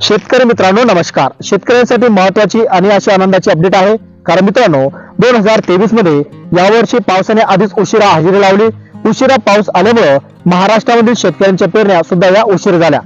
शेतकरी मित्रांनो नमस्कार. शेतकऱ्यांसाठी महत्वाची आणि अशी आनंदाची अपडेट आहे. कारण मित्रांनो दोन हजार तेवीसमध्ये यावर्षी पावसाने आधीच उशिरा हजेरी लावली. उशिरा पाऊस आल्यामुळं महाराष्ट्रामधील शेतकऱ्यांच्या पेरण्या सुद्धा या उशीर झाल्या.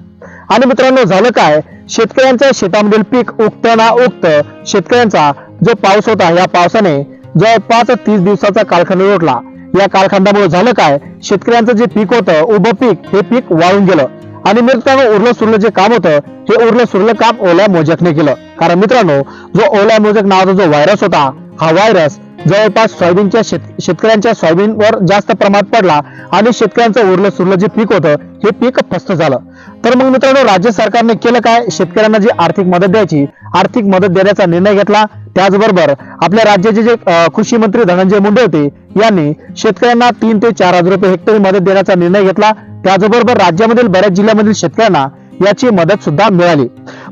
आणि मित्रांनो झालं काय? शेतकऱ्यांच्या शेतामधील पीक उक्त ना उक्त शेतकऱ्यांचा जो पाऊस होता या पावसाने जवळपास तीस दिवसाचा कालखंड लोटला या कालखंडामुळे झालं काय? शेतकऱ्यांचं जे पीक होतं उभं पीक हे पीक वाळून गेलं. आणि मित्रांनो उरलं सुरलं जे काम होतं हे उरलं सुरलं काम ओल्या मोजकने केलं. कारण मित्रांनो जो ओल्या मोजक नावाचा जो व्हायरस होता हा व्हायरस जवळपास सोयाबीनच्या शेत शेतकऱ्यांच्या सोयाबीनवर जास्त प्रमाणात पडला आणि शेतकऱ्यांचं उरलं सुरलं जे पीक होतं हे पीक फस्त झालं. तर मग मित्रांनो राज्य सरकारने केलं काय? शेतकऱ्यांना जी आर्थिक मदत द्यायची आर्थिक मदत देण्याचा निर्णय घेतला. त्याचबरोबर आपल्या राज्याचे जे कृषी मंत्री धनंजय मुंडे होते यांनी शेतकऱ्यांना तीन ते चार हजार रुपये हेक्टरी मदत देण्याचा निर्णय घेतला. त्याचबरोबर राज्यामधील बऱ्याच जिल्ह्यामधील शेतकऱ्यांना याची मदत सुद्धा मिळाली.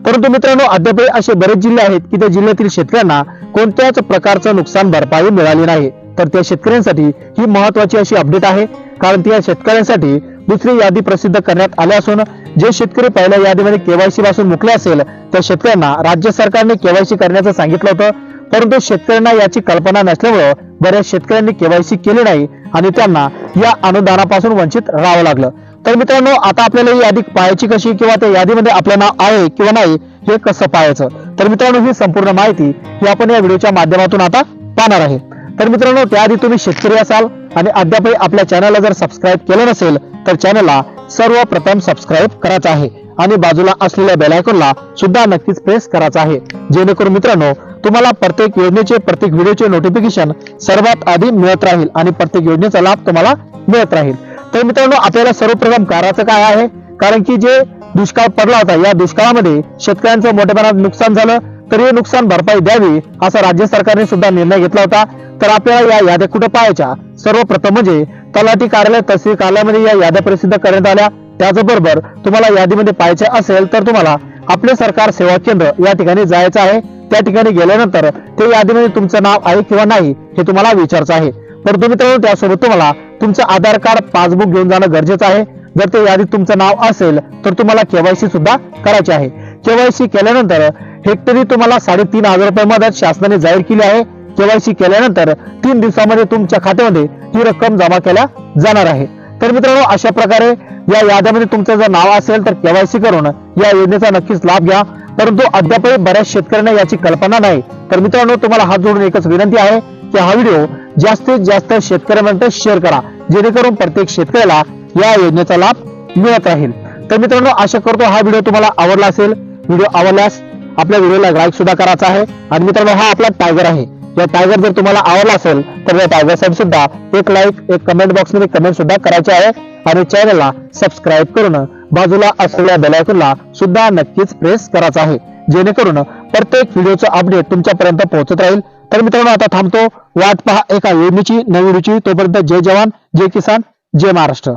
परंतु मित्रांनो अद्याप असे बरेच जिल्हे आहेत की त्या जिल्ह्यातील शेतकऱ्यांना कोणत्याच प्रकारचं नुकसान भरपाई मिळाली नाही. तर त्या शेतकऱ्यांसाठी ही महत्वाची अशी अपडेट आहे. कारण त्या शेतकऱ्यांसाठी दुसरी यादी प्रसिद्ध करण्यात आली असून जे शेतकरी पहिल्या यादीमध्ये केवायसी पासून मुकले असेल त्या शेतकऱ्यांना राज्य सरकारने केवायसी करण्याचं सांगितलं होतं. परंतु शेतकऱ्यांना याची कल्पना नसल्यामुळं बऱ्याच शेतकऱ्यांनी केवायसी केली नाही आणि त्यांना या अनुदानापासून वंचित राहावं लागलं. तर मित्रांनो आता आपल्याला ही यादी पाहायची कशी किंवा त्या यादीमध्ये आपलं नाव आहे किंवा नाही हे कसं पाहायचं? तर मित्रांनो ही संपूर्ण माहिती ही आपण या व्हिडिओच्या माध्यमातून आता पाहणार आहे. तर मित्रांनो त्याआधी तुम्ही शेतकरी असाल आणि अद्यापही आपल्या चॅनलला जर सबस्क्राईब केलं नसेल तर चॅनलला सर्वप्रथम सबस्क्राईब करायचं आहे आणि बाजूला असलेल्या बेल आयकॉनला सुद्धा नक्कीच प्रेस करायचं आहे. जेणेकरून मित्रांनो तुम्हाला प्रत्येक योजनेचे प्रत्येक व्हिडिओचे नोटिफिकेशन सर्वात आधी मिळत राहील आणि प्रत्येक योजनेचा लाभ तुम्हाला मिळत राहील. तर मित्रांनो आपल्याला सर्वप्रथम करायचं काय आहे? कारण की जे दुष्काळ पडला होता या दुष्काळामध्ये शेतकऱ्यांचं मोठ्या प्रमाणात नुकसान झालं. तर हे नुकसान भरपाई द्यावी असा राज्य सरकारने सुद्धा निर्णय घेतला होता. तर आपल्याला या याद्या कुठे पाहायच्या? सर्वप्रथम म्हणजे तलाठी कार्यालय तहसील कार्यालयामध्ये या याद्या प्रसिद्ध करण्यात आल्या. त्याचबरोबर तुम्हाला यादीमध्ये पाहायचे असेल तर तुम्हाला आपले सरकार सेवा केंद्र या ठिकाणी जायचं आहे. त्या ठिकाणी गेल्यानंतर ते यादीमध्ये तुमचं नाव आहे किंवा नाही हे तुम्हाला विचारायचं आहे. परंतु मित्रांनो त्यासोबत तुम्हाला तुमचं आधार कार्ड पासबुक घेऊन जाणं गरजेचं आहे. जर ते यादीत तुमचं नाव असेल तर तुम्हाला केवायसी सुद्धा करायची आहे. केवायसी केल्यानंतर हेक्टरी तुम्हाला साडेतीन हजार रुपये मदत शासनाने जाहीर केली आहे. केवायसी केल्यानंतर तीन दिवसामध्ये तुमच्या खात्यामध्ये ही रक्कम जमा केल्या जाणार आहे. तर मित्रांनो अशा प्रकारे या याद्यामध्ये तुमचं जर नाव असेल तर केवायसी करून या योजनेचा नक्कीच लाभ घ्या. परंतु अद्यापही बऱ्याच शेतकऱ्यांना याची कल्पना नाही. तर मित्रांनो तुम्हाला हात जोडून एकच विनंती आहे की हा व्हिडिओ जास्तीत जास्त शेतकऱ्यांपर्यंत शेअर करा. जेणेकरून प्रत्येक शेतकऱ्याला या योजनेचा लाभ मिळत राहील. तर मित्रांनो आशा करतो हा व्हिडिओ तुम्हाला आवडला असेल. व्हिडिओ आवडल्यास आपल्या व्हिडिओला लाईक सुद्धा करायचा आहे. आणि मित्रांनो हा आपला टायगर आहे. या टायगर जर तुम्हाला आवडला असेल तर या टायगरसाठी सुद्धा एक लाईक एक कमेंट बॉक्समध्ये कमेंट सुद्धा करायचे आहे. आणि चॅनलला सबस्क्राईब करून बाजूला असलेल्या बेलायकनला सुद्धा नक्कीच प्रेस करायचा आहे. जेणेकरून प्रत्येक व्हिडिओचं अपडेट तुमच्यापर्यंत पोहोचत राहील. तर मित्रांनो आता थांबतो. वाट पहा एका योजनेची नवी रुची. तोपर्यंत जय जवान जय किसान जय महाराष्ट्र.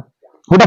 गुड